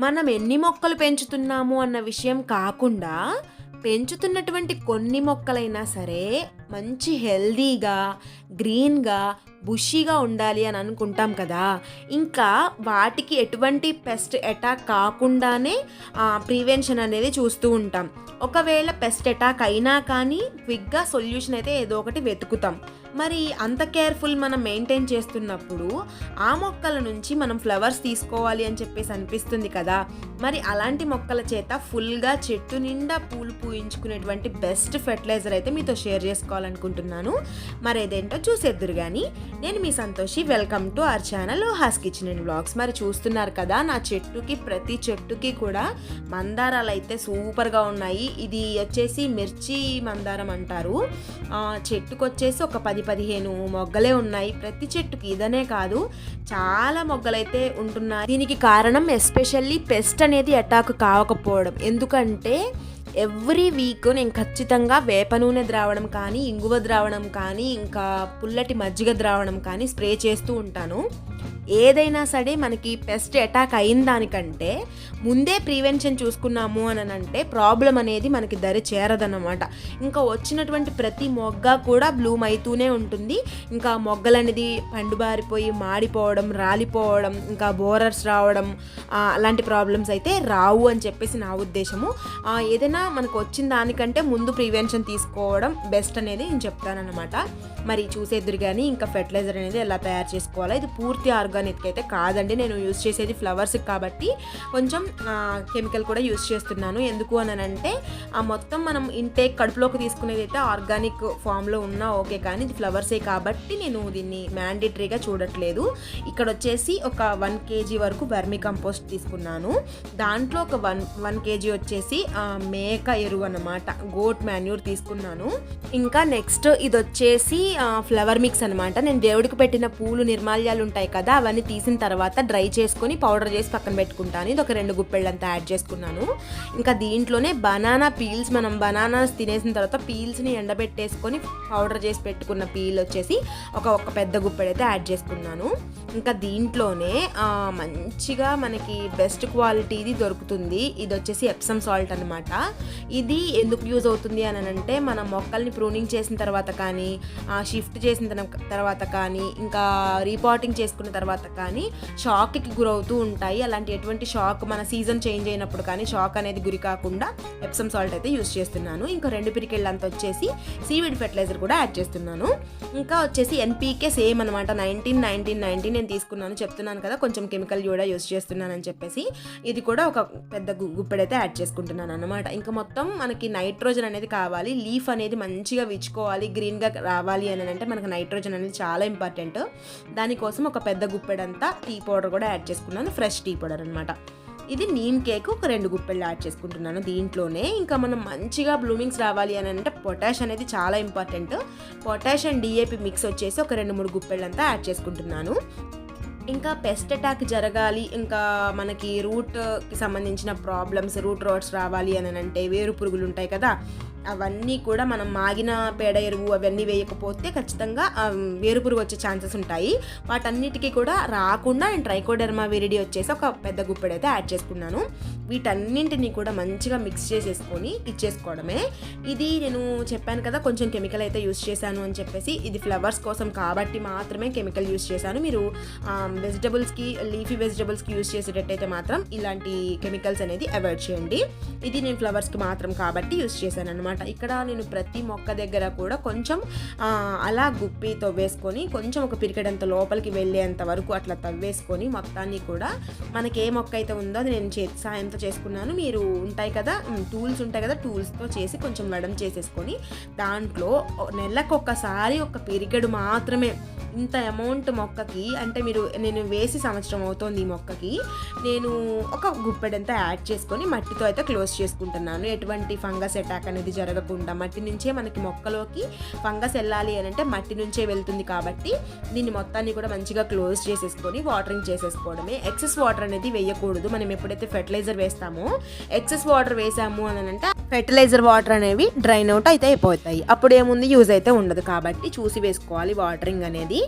మనం ఎన్ని మొక్కలు పెంచుతున్నాము అన్న విషయం కాకుండా పెంచుతున్నటువంటి కొన్ని మొక్కలైనా సరే మంచి హెల్దీగా గ్రీన్గా బుషీగా ఉండాలి అని అనుకుంటాం కదా. ఇంకా వాటికి ఎటువంటి పెస్ట్ అటాక్ కాకుండానే ప్రివెన్షన్ అనేది చూస్తూ ఉంటాం. ఒకవేళ పెస్ట్ అటాక్ అయినా కానీ క్విక్గా సొల్యూషన్ అయితే ఏదో ఒకటి వెతుకుతాం. మరి అంత కేర్ఫుల్ మనం మెయింటైన్ చేస్తున్నప్పుడు ఆ మొక్కల నుంచి మనం ఫ్లవర్స్ తీసుకోవాలి అని చెప్పేసి అనిపిస్తుంది కదా. మరి అలాంటి మొక్కల చేత ఫుల్గా చెట్టు నిండా పూలు పూయించుకునేటువంటి బెస్ట్ ఫెర్టిలైజర్ అయితే మీతో షేర్ చేసుకోవాలనుకుంటున్నాను. మరి ఏదేంటో చూసేద్దురు కానీ నేను మీ Santoshi. Welcome to our channel has kitchen and blogs మరి చూస్తున్నారు కదా నా చెట్టుకి ప్రతి చెట్టుకి కూడా మందారాలు అయితే సూపర్గా ఉన్నాయి. ఇది వచ్చేసి మిర్చి మందారం అంటారు. చెట్టుకు వచ్చేసి ఒక పది పదిహేను మొగ్గలే ఉన్నాయి. ప్రతి చెట్టుకి ఇదనే కాదు చాలా మొగ్గలైతే ఉంటున్నాయి. దీనికి కారణం ఎస్పెషల్లీ పెస్ట్ అనేది అటాక్ కావకపోవడం. ఎందుకంటే ఎవ్రీ వీక్ నేను ఖచ్చితంగా వేప నూనె ద్రావణం కానీ ఇంగువ ద్రావణం కానీ ఇంకా పుల్లటి మజ్జిగ ద్రావణం కానీ స్ప్రే చేస్తూ ఉంటాను. ఏదైనా సరే మనకి పెస్ట్ అటాక్ అయిన దానికంటే ముందే ప్రివెన్షన్ చూసుకున్నాము అని అంటే ప్రాబ్లం అనేది మనకి దరి చేరదన్నమాట. ఇంకా వచ్చినటువంటి ప్రతి మొగ్గ కూడా బ్లూమ్ అవుతూనే ఉంటుంది. ఇంకా మొగ్గలు అనేది పండుబారిపోయి మాడిపోవడం రాలిపోవడం ఇంకా బోరర్స్ రావడం అలాంటి ప్రాబ్లమ్స్ అయితే రావు అని చెప్పేసి నా ఉద్దేశము. ఏదైనా మనకు వచ్చిన దానికంటే ముందు ప్రివెన్షన్ తీసుకోవడం బెస్ట్ అనేది నేను చెప్తానన్నమాట. మరి చూసేద్దరు కానీ ఇంకా ఫెర్టిలైజర్ అనేది ఎలా తయారు చేసుకోవాలో? ఇది పూర్తి ఆర్గా ఆర్గానిక్ అయితే కాదండి. నేను యూస్ చేసేది ఫ్లవర్స్ కాబట్టి కొంచెం కెమికల్ కూడా యూస్ చేస్తున్నాను. ఎందుకు అని అంటే ఆ మొత్తం మనం ఇంటేక్ కడుపులోకి తీసుకునేది అయితే ఆర్గానిక్ ఫామ్లో ఉన్నా ఓకే కానీ ఇది ఫ్లవర్సే కాబట్టి నేను దీన్ని మ్యాండేటరీగా చూడట్లేదు. ఇక్కడ వచ్చేసి ఒక వన్ కేజీ వరకు వర్మి కంపోస్ట్ తీసుకున్నాను. దాంట్లో ఒక వన్ వన్ కేజీ వచ్చేసి మేక ఎరువు అనమాట గోట్ మాన్యూర్ తీసుకున్నాను. ఇంకా నెక్స్ట్ ఇది వచ్చేసి ఫ్లవర్ మిక్స్ అనమాట నేను దేవుడికి పెట్టిన పూలు నిర్మాల్యాలు ఉంటాయి కదా అవన్నీ తీసిన తర్వాత డ్రై చేసుకొని పౌడర్ చేసి పక్కన పెట్టుకుంటాను. ఇది ఒక రెండు గుప్పెళ్ళంతా యాడ్ చేసుకున్నాను. ఇంకా దీంట్లోనే బనానా పీల్స్ మనం బనానాస్ తినేసిన తర్వాత పీల్స్ని ఎండబెట్టేసుకొని పౌడర్ చేసి పెట్టుకున్న పీల్ వచ్చేసి ఒక ఒక పెద్ద గుప్పెడైతే యాడ్ చేసుకున్నాను. ఇంకా దీంట్లోనే మంచిగా మనకి బెస్ట్ క్వాలిటీది దొరుకుతుంది. ఇది వచ్చేసి ఎప్సమ్ సాల్ట్ అనమాట ఇది ఎందుకు యూజ్ అవుతుంది అని అంటే మన మొక్కల్ని ప్రూనింగ్ చేసిన తర్వాత కానీ షిఫ్ట్ చేసిన తన- తర్వాత కానీ ఇంకా రీపాటింగ్ చేసుకున్న తర్వాత కానీ షాక్కి గురవుతూ ఉంటాయి. అలాంటి ఎటువంటి షాక్ మన సీజన్ చేంజ్ అయినప్పుడు కానీ షాక్ అనేది గురి కాకుండా ఎప్సమ్ సాల్ట్ అయితే యూస్ చేస్తున్నాను. ఇంకా రెండు పిరికెళ్ళంత వచ్చేసి సీవిడ్ ఫెర్టిలైజర్ కూడా యాడ్ చేస్తున్నాను. ఇంకా వచ్చేసి ఎన్పీకే సేమ్ అనమాట నైన్టీన్ నైన్టీన్ నైన్టీన్ నేను తీసుకున్నాను. చెప్తున్నాను కదా కొంచెం కెమికల్ కూడా యూస్ చేస్తున్నానని చెప్పేసి ఇది కూడా ఒక పెద్ద గుప్పెడైతే యాడ్ చేసుకుంటున్నాను అనమాట ఇంకా మొత్తం మనకి నైట్రోజన్ అనేది కావాలి. లీఫ్ అనేది మంచిగా విచ్చుకోవాలి. గ్రీన్గా రావాలి అని అంటే మనకు నైట్రోజన్ అనేది చాలా ఇంపార్టెంట్. దానికోసం ఒక పెద్ద గుప్పెడంతా టీ పౌడర్ కూడా యాడ్ చేసుకున్నాను ఫ్రెష్ టీ పౌడర్ అనమాట ఇది నీమ్ కేక్ ఒక రెండు గుప్పెళ్ళు యాడ్ చేసుకుంటున్నాను దీంట్లోనే. ఇంకా మనం మంచిగా బ్లూమింగ్స్ రావాలి అని అంటే పొటాష్ అనేది చాలా important. Potash and DAP mix వచ్చేసి ఒక రెండు మూడు గుప్పెళ్ళంతా యాడ్ చేసుకుంటున్నాను. ఇంకా పెస్ట్ అటాక్ జరగాలి ఇంకా మనకి రూట్కి సంబంధించిన ప్రాబ్లమ్స్ రూట్ రోడ్స్ రావాలి అని అంటే వేరు పురుగులు ఉంటాయి కదా అవన్నీ కూడా మనం మాగిన పేడ ఎరువు అవన్నీ వేయకపోతే ఖచ్చితంగా వేరుపురుగు వేరు పురుగు వచ్చే ఛాన్సెస్ ఉంటాయి. వాటన్నిటికీ కూడా రాకుండా నేను ట్రైకోడెర్మా విరిడి వచ్చేసి ఒక పెద్ద గుప్పెడైతే యాడ్ చేసుకున్నాను. వీటన్నింటినీ కూడా మంచిగా మిక్స్ చేసేసుకొని ఇచ్చేసుకోవడమే. ఇది నేను చెప్పాను కదా కొంచెం కెమికల్ అయితే యూస్ చేశాను అని చెప్పేసి ఇది ఫ్లవర్స్ కోసం కాబట్టి మాత్రమే కెమికల్ యూస్ చేశాను. మీరు వెజిటబుల్స్కి లీఫీ వెజిటబుల్స్కి యూస్ చేసేటట్టయితే మాత్రం ఇలాంటి కెమికల్స్ అనేది అవాయిడ్ చేయండి. ఇది నేను ఫ్లవర్స్కి మాత్రం కాబట్టి యూస్ చేశాను అనమాట ఇక్కడ నేను ప్రతి మొక్క దగ్గర కూడా కొంచెం అలా గుప్పితో వేసుకొని కొంచెం ఒక పిరికెడంత లోపలికి వెళ్ళేంత వరకు అట్లా తవ్వేసుకొని మొత్తాన్ని కూడా మనకి ఏ మొక్క అయితే ఉందో అది నేను చేతి సాయంతో చేసుకున్నాను. మీరు ఉంటాయి కదా టూల్స్ ఉంటాయి కదా టూల్స్తో చేసి కొంచెం వెడం చేసేసుకొని దాంట్లో నెలకు ఒక్కసారి ఒక పిరికెడు మాత్రమే ఇంత అమౌంట్ మొక్కకి అంటే మీరు నేను వేసి సంవత్సరం అవుతోంది ఈ మొక్కకి నేను ఒక గుప్పెడంతా యాడ్ చేసుకొని మట్టితో అయితే క్లోజ్ చేసుకుంటున్నాను. ఎటువంటి ఫంగస్ అటాక్ అనేది జరగకుండా మట్టి నుంచే మనకి మొక్కలోకి ఫంగస్ వెళ్ళాలి అని అంటే మట్టి నుంచే వెళ్తుంది కాబట్టి దీన్ని మొత్తాన్ని కూడా మంచిగా క్లోజ్ చేసేసుకొని వాటరింగ్ చేసేసుకోవడమే. ఎక్సెస్ వాటర్ అనేది వేయకూడదు. మనం ఎప్పుడైతే ఫెర్టిలైజర్ వేస్తామో ఎక్సెస్ వాటర్ వేసాము అని అంటే ఫెర్టిలైజర్ వాటర్ అనేవి డ్రైన్ అవుట్ అయితే అయిపోతాయి. అప్పుడు ఏముంది? యూజ్ అయితే ఉండదు. కాబట్టి చూసి వేసుకోవాలి వాటరింగ్ అనేది.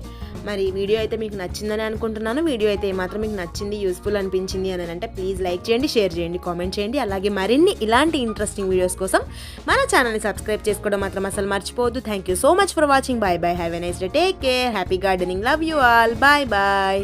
మరి వీడియో అయితే మీకు నచ్చిందని అనుకుంటున్నాను. వీడియో అయితే ఏమాత్రం మీకు నచ్చింది యూస్ఫుల్ అనిపించింది అని అంటే ప్లీజ్ లైక్ చేయండి షేర్ చేయండి కామెంట్ చేయండి. అలాగే మరిన్ని ఇలాంటి ఇంట్రెస్టింగ్ వీడియోస్ కోసం మన ఛానల్ని సబ్స్క్రైబ్ చేసుకోవడం మాత్రం అసలు మర్చిపోవద్దు. Thank you so much for watching bye bye have a nice day take care happy gardening love you all bye bye